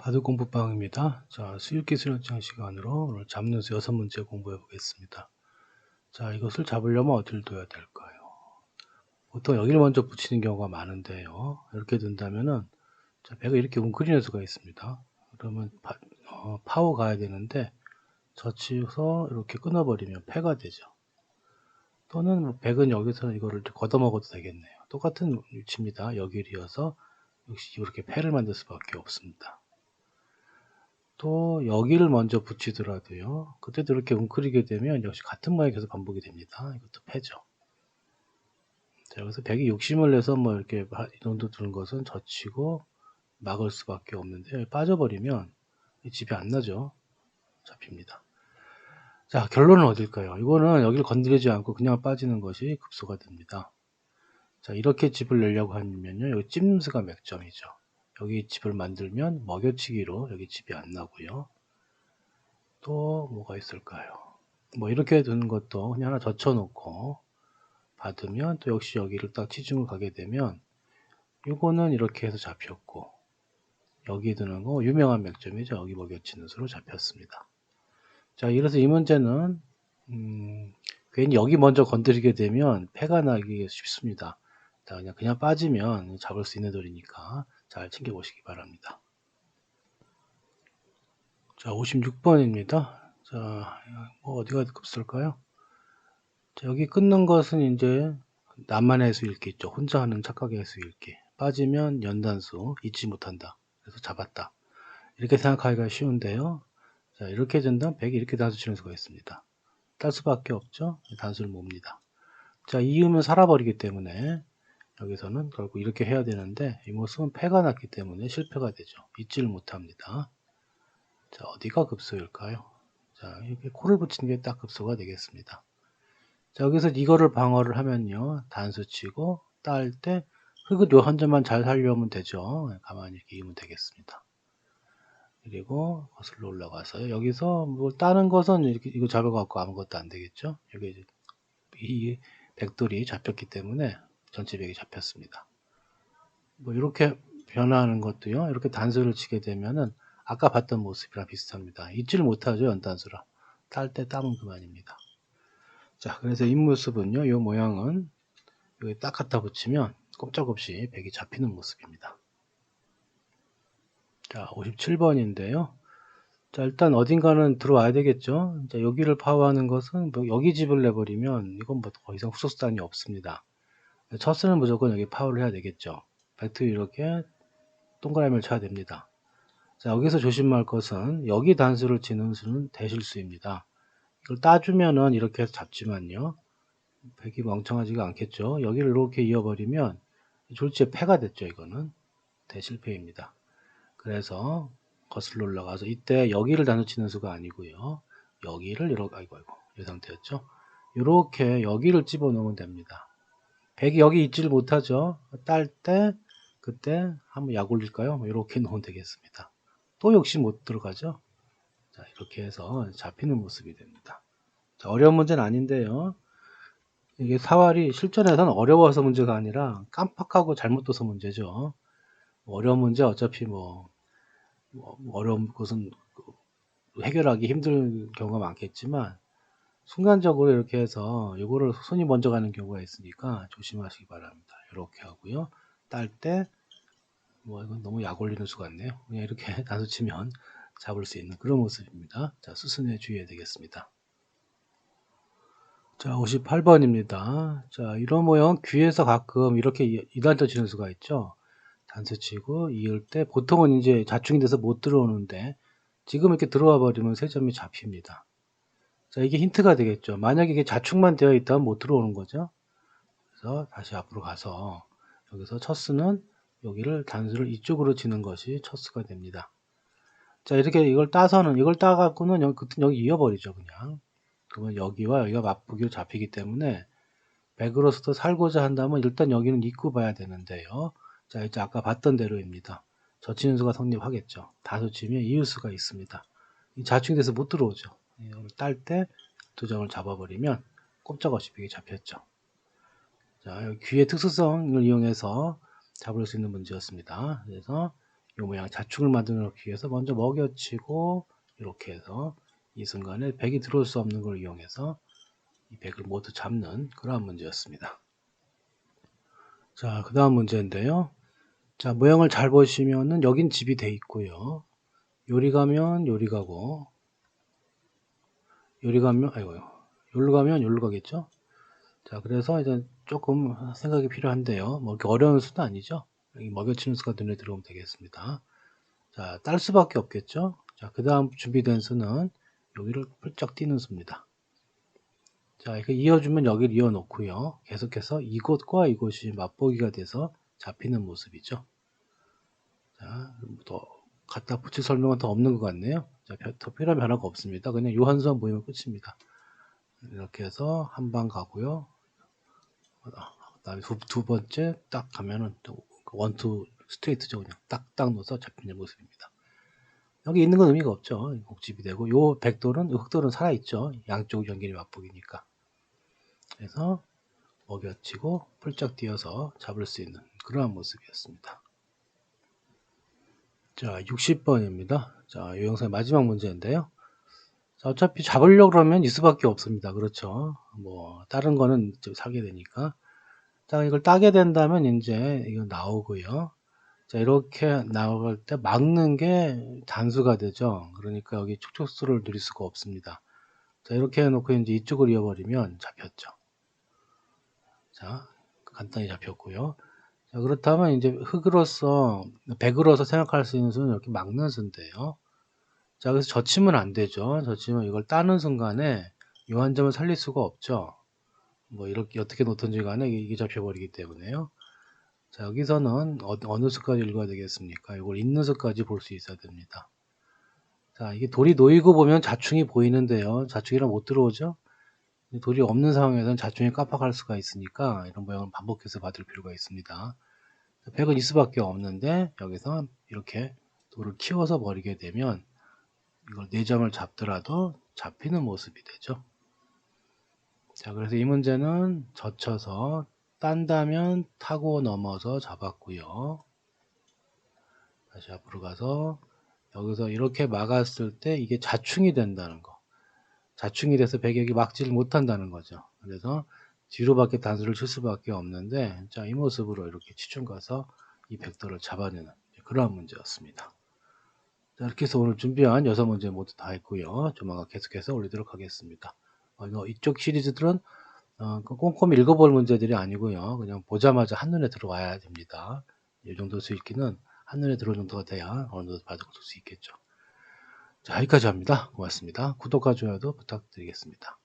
바둑 공부방입니다. 자, 수익기술 연장 시간으로 오늘 잡는 수 여섯 문제 공부해 보겠습니다. 자, 이것을 잡으려면 어디를 둬야 될까요? 보통 여기를 먼저 붙이는 경우가 많은데요. 이렇게 둔다면은 자, 배가 이렇게 웅크리는 수가 있습니다. 그러면 파, 워 가야 되는데 젖히서 이렇게 끊어버리면 패가 되죠. 또는 뭐 백은 여기서 이거를 걷어먹어도 되겠네요. 똑같은 위치입니다. 여기를 이어서 역시 이렇게 패를 만들 수밖에 없습니다. 또 여기를 먼저 붙이더라도요. 그때도 이렇게 웅크리게 되면 역시 같은 모양이 계속 반복이 됩니다. 이것도 패죠. 자, 여기서 백이 욕심을 내서 뭐 이렇게 이 정도 두는 것은 젖히고 막을 수밖에 없는데 빠져버리면 집이 안 나죠. 잡힙니다. 자, 결론은 어딜까요? 이거는 여기를 건드리지 않고 그냥 빠지는 것이 급소가 됩니다. 자, 이렇게 집을 내려고 하면요. 여기 찜수가 맥점이죠. 여기 집을 만들면 먹여치기로 여기 집이 안 나고요. 또 뭐가 있을까요? 뭐 이렇게 두는 것도 그냥 하나 젖혀놓고 받으면 또 역시 여기를 딱 치중을 가게 되면 이거는 이렇게 해서 잡혔고 여기 두는 거 유명한 맥점이죠. 여기 먹여치는 수로 잡혔습니다. 자, 그래서 이 문제는 음, 괜히 여기 먼저 건드리게 되면 패가 나기 쉽습니다. 자, 그냥 그냥 빠지면 잡을 수 있는 돌이니까 잘 챙겨보시기 바랍니다. 자, 56번입니다. 자, 뭐 어디가 급쓸까요? 자, 여기 끊는 것은 이제 나만의 수 읽기 있죠. 혼자 하는 착각의 수 읽기. 빠지면 연단수, 잊지 못한다. 그래서 잡았다. 이렇게 생각하기가 쉬운데요. 자, 이렇게 된다면 100이 이렇게 단수 치는 수가 있습니다. 딸 수밖에 없죠. 단수를 몹니다. 자, 이음은 살아버리기 때문에 여기서는 결국 이렇게 해야 되는데 이 모습은 패가 났기 때문에 실패가 되죠. 잊지를 못합니다. 자 어디가 급소일까요? 자 이렇게 코를 붙이는 게 딱 급소가 되겠습니다. 자 여기서 이거를 방어를 하면요 단수 치고 딸 때 흙을 요한 점만 잘 살려면 되죠. 가만히 이렇게 이으면 되겠습니다. 그리고 거슬러 올라가서요. 여기서 뭘 따는 것은 이렇게 이거 잡아갖고 아무것도 안 되겠죠. 여기 이 백돌이 잡혔기 때문에 전체 백이 잡혔습니다. 뭐 이렇게 변화하는 것도요. 이렇게 단수를 치게 되면은 아까 봤던 모습이랑 비슷합니다. 잊지를 못하죠. 연단수라. 딸 때 따면 그만입니다. 자, 그래서 이 모습은요. 이 모양은 여기 딱 갖다 붙이면 꼼짝없이 백이 잡히는 모습입니다. 자, 57번인데요. 자, 일단 어딘가는 들어와야 되겠죠. 자, 여기를 파워하는 것은 뭐 여기 집을 내버리면 이건 뭐 더 이상 후속단이 없습니다. 첫스는 무조건 여기 파워를 해야 되겠죠. 벡터 이렇게 동그라미를 쳐야 됩니다. 자, 여기서 조심할 것은 여기 단수를 치는 수는 대실수입니다. 이걸 따주면은 이렇게 잡지만요. 백이 멍청하지가 않겠죠. 여기를 이렇게 이어버리면 졸지에 패가 됐죠. 이거는 대실패입니다. 그래서 거슬러 올라가서 이때 여기를 단수 치는 수가 아니고요. 여기를 이렇게 아이고 아이고 이 상태였죠. 이렇게 여기를 집어넣으면 됩니다. 백이 여기 있지를 못하죠. 딸 때 그때 한번 약 올릴까요? 이렇게 놓으면 되겠습니다. 또 역시 못 들어가죠. 자, 이렇게 해서 잡히는 모습이 됩니다. 자, 어려운 문제는 아닌데요. 이게 사활이 실전에서는 어려워서 문제가 아니라 깜빡하고 잘못 둬서 문제죠. 어려운 문제 어차피 뭐, 뭐 어려운 것은 해결하기 힘든 경우가 많겠지만 순간적으로 이렇게 해서 이거를 손이 먼저 가는 경우가 있으니까 조심하시기 바랍니다. 이렇게 하고요. 딸 때 뭐 이건 너무 약 올리는 수 같네요. 그냥 이렇게 단수 치면 잡을 수 있는 그런 모습입니다. 자, 수순에 주의해야 되겠습니다. 자, 58번입니다. 자, 이런 모형 귀에서 가끔 이렇게 이단도 치는 수가 있죠. 단수 치고 이을 때 보통은 이제 자충이 돼서 못 들어오는데 지금 이렇게 들어와 버리면 세 점이 잡힙니다. 자, 이게 힌트가 되겠죠. 만약에 이게 자축만 되어 있다면 못 들어오는 거죠. 그래서 다시 앞으로 가서 여기서 첫 수는 여기를 단수를 이쪽으로 치는 것이 첫 수가 됩니다. 자, 이렇게 이걸 따서는 이걸 따 갖고는 여기, 여기 이어버리죠, 그냥. 그러면 여기와 여기가 맞부기로 잡히기 때문에 백으로서도 살고자 한다면 일단 여기는 입고 봐야 되는데요. 자, 이제 아까 봤던 대로입니다. 저치는 수가 성립하겠죠. 다수 치면 이웃수가 있습니다. 자축이 돼서 못 들어오죠. 이걸 딸 때 두 점을 잡아버리면 꼼짝없이 벽이 잡혔죠. 자, 귀의 특수성을 이용해서 잡을 수 있는 문제였습니다. 그래서 이 모양 자축을 만들어 놓기 위해서 먼저 먹여치고 이렇게 해서 이 순간에 백이 들어올 수 없는 걸 이용해서 이 백을 모두 잡는 그러한 문제였습니다. 자, 그 다음 문제인데요. 자, 모양을 잘 보시면은 여긴 집이 돼 있고요. 요리 가면 요리 가고 요리 가면 아이고요. 요리 가면 요리 가겠죠? 자, 그래서 이제 조금 생각이 필요한데요. 뭐 이렇게 어려운 수도 아니죠. 여기 먹여치는 수가 눈에 들어오면 되겠습니다. 자, 딸 수밖에 없겠죠. 자, 그 다음 준비된 수는 여기를 훌쩍 띄는 수입니다. 자, 이렇게 이어주면 여기를 이어 놓고요. 계속해서 이곳과 이곳이 맛보기가 돼서 잡히는 모습이죠. 자, 더 갖다 붙일 설명은 더 없는 것 같네요. 자, 더 필요한 변화가 없습니다. 그냥 요한 수만 보이면 끝입니다. 이렇게 해서 한 방 가고요. 그다음에 두, 두 번째 딱 가면은 또 원투 스트레이트죠. 그냥 딱딱 넣어서 잡히는 모습입니다. 여기 있는 건 의미가 없죠. 곡집이 되고 요 백돌은 흑돌은 살아 있죠. 양쪽 연결이 맛보기니까. 그래서 먹여치고 펄쩍 뛰어서 잡을 수 있는 그러한 모습이었습니다. 자, 60번입니다. 자, 이 영상의 마지막 문제인데요. 자, 어차피 잡으려고 그러면 이 수밖에 없습니다. 그렇죠. 뭐, 다른 거는 좀 사게 되니까. 자, 이걸 따게 된다면 이제 이거 나오고요. 자, 이렇게 나올 때 막는 게 단수가 되죠. 그러니까 여기 축척수를 누릴 수가 없습니다. 자, 이렇게 해놓고 이제 이쪽을 이어버리면 잡혔죠. 자, 간단히 잡혔고요. 자, 그렇다면 이제 흙으로서, 백으로서 생각할 수 있는 수는 이렇게 막는 수인데요. 자, 그래서 젖히면 안 되죠. 젖히면 이걸 따는 순간에 이한 점을 살릴 수가 없죠. 뭐 이렇게 어떻게 놓든지 간에 이게 잡혀버리기 때문에요. 자, 여기서는 어, 느 수까지 읽어야 되겠습니까? 이걸 있는 수까지 볼 수 있어야 됩니다. 자, 이게 돌이 놓이고 보면 자충이 보이는데요. 자충이랑 못 들어오죠? 돌이 없는 상황에서는 자충이 깜빡할 수가 있으니까 이런 모양을 반복해서 받을 필요가 있습니다. 100은 이 수밖에 없는데 여기서 이렇게 돌을 키워서 버리게 되면 이걸 4점을 잡더라도 잡히는 모습이 되죠. 자, 그래서 이 문제는 젖혀서 딴다면 타고 넘어서 잡았고요. 다시 앞으로 가서 여기서 이렇게 막았을 때 이게 자충이 된다는 거. 자충이 돼서 배격이 막지를 못한다는 거죠. 그래서 뒤로밖에 단수를 칠 수밖에 없는데 자, 이 모습으로 이렇게 치중 가서 이 벡터를 잡아내는 그러한 문제였습니다. 자, 이렇게 해서 오늘 준비한 여섯 문제 모두 다 했고요. 조만간 계속해서 올리도록 하겠습니다. 어, 이쪽 시리즈들은 어, 그 꼼꼼히 읽어볼 문제들이 아니고요. 그냥 보자마자 한눈에 들어와야 됩니다. 이 정도 수익기는 한눈에 들어올 정도가 돼야 어느 정도 받을 수 있겠죠. 자, 여기까지 합니다. 고맙습니다. 구독과 좋아요도 부탁드리겠습니다.